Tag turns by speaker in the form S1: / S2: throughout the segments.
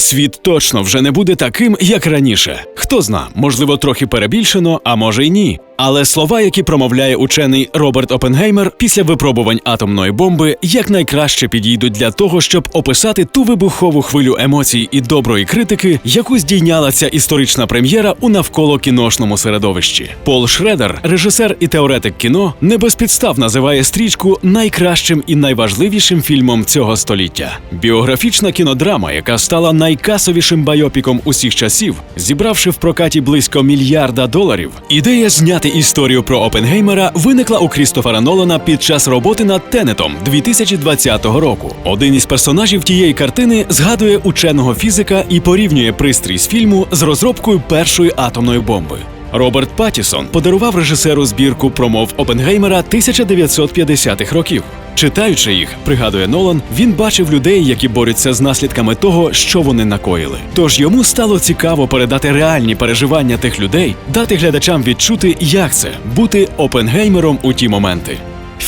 S1: Світ точно вже не буде таким, як раніше. Хто зна, можливо, трохи перебільшено, а може й ні. Але слова, які промовляє учений Роберт Опенгеймер після випробувань атомної бомби, якнайкраще підійдуть для того, щоб описати ту вибухову хвилю емоцій і доброї критики, яку здійняла ця історична прем'єра у навколо кіношному середовищі. Пол Шредер, режисер і теоретик кіно, не без підстав називає стрічку найкращим і найважливішим фільмом цього століття. Біографічна кінодрама, яка стала найкасовішим байопіком усіх часів, зібравши в прокаті близько мільярда доларів. Ідея зняти історію про Опенгеймера виникла у Крістофера Нолана під час роботи над Тенетом 2020 року. Один із персонажів тієї картини згадує ученого фізика і порівнює пристрій з фільму з розробкою першої атомної бомби. Роберт Паттісон подарував режисеру збірку промов Опенгеймера 1950-х років. Читаючи їх, пригадує Нолан, він бачив людей, які борються з наслідками того, що вони накоїли. Тож йому стало цікаво передати реальні переживання тих людей, дати глядачам відчути, як це бути Опенгеймером у ті моменти.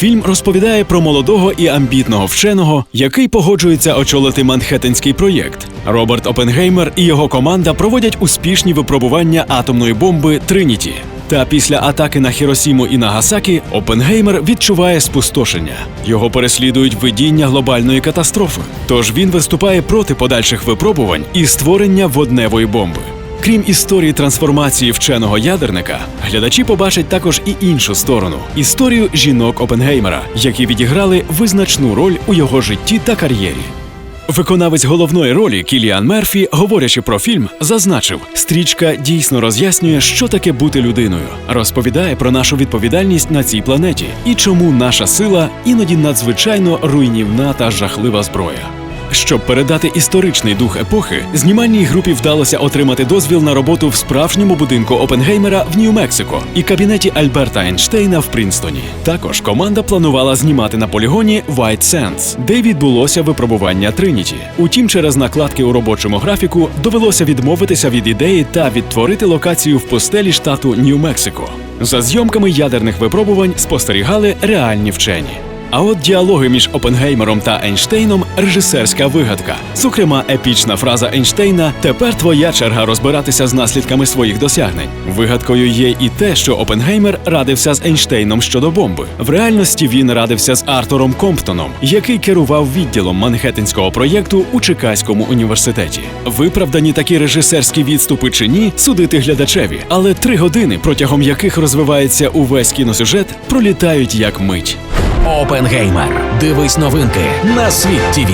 S1: Фільм розповідає про молодого і амбітного вченого, який погоджується очолити Манхеттенський проєкт. Роберт Опенгеймер і його команда проводять успішні випробування атомної бомби Триніті. Та після атаки на Хіросіму і Нагасакі Опенгеймер відчуває спустошення. Його переслідують видіння глобальної катастрофи. Тож він виступає проти подальших випробувань і створення водневої бомби. Крім історії трансформації вченого ядерника, глядачі побачать також і іншу сторону історію жінок Опенгеймера, які відіграли визначну роль у його житті та кар'єрі. Виконавець головної ролі Кіліан Мерфі, говорячи про фільм, зазначив, стрічка дійсно роз'яснює, що таке бути людиною, розповідає про нашу відповідальність на цій планеті і чому наша сила іноді надзвичайно руйнівна та жахлива зброя. Щоб передати історичний дух епохи, знімальній групі вдалося отримати дозвіл на роботу в справжньому будинку Опенгеймера в Нью-Мексико і кабінеті Альберта Ейнштейна в Прінстоні. Також команда планувала знімати на полігоні White Sands, де відбулося випробування Триніті. Утім, через накладки у робочому графіку довелося відмовитися від ідеї та відтворити локацію в пустелі штату Нью-Мексико. За зйомками ядерних випробувань спостерігали реальні вчені. А от діалоги між Опенгеймером та Ейнштейном режисерська вигадка. Зокрема, епічна фраза Ейнштейна Тепер твоя черга розбиратися з наслідками своїх досягнень. Вигадкою є і те, що Опенгеймер радився з Ейнштейном щодо бомби. В реальності він радився з Артуром Комптоном, який керував відділом Манхеттенського проєкту у Чикаському університеті. Виправдані такі режисерські відступи чи ні, судити глядачеві, але три години, протягом яких розвивається увесь кіносюжет, пролітають як мить.
S2: Опенгеймер. Дивись новинки на світ ТВ.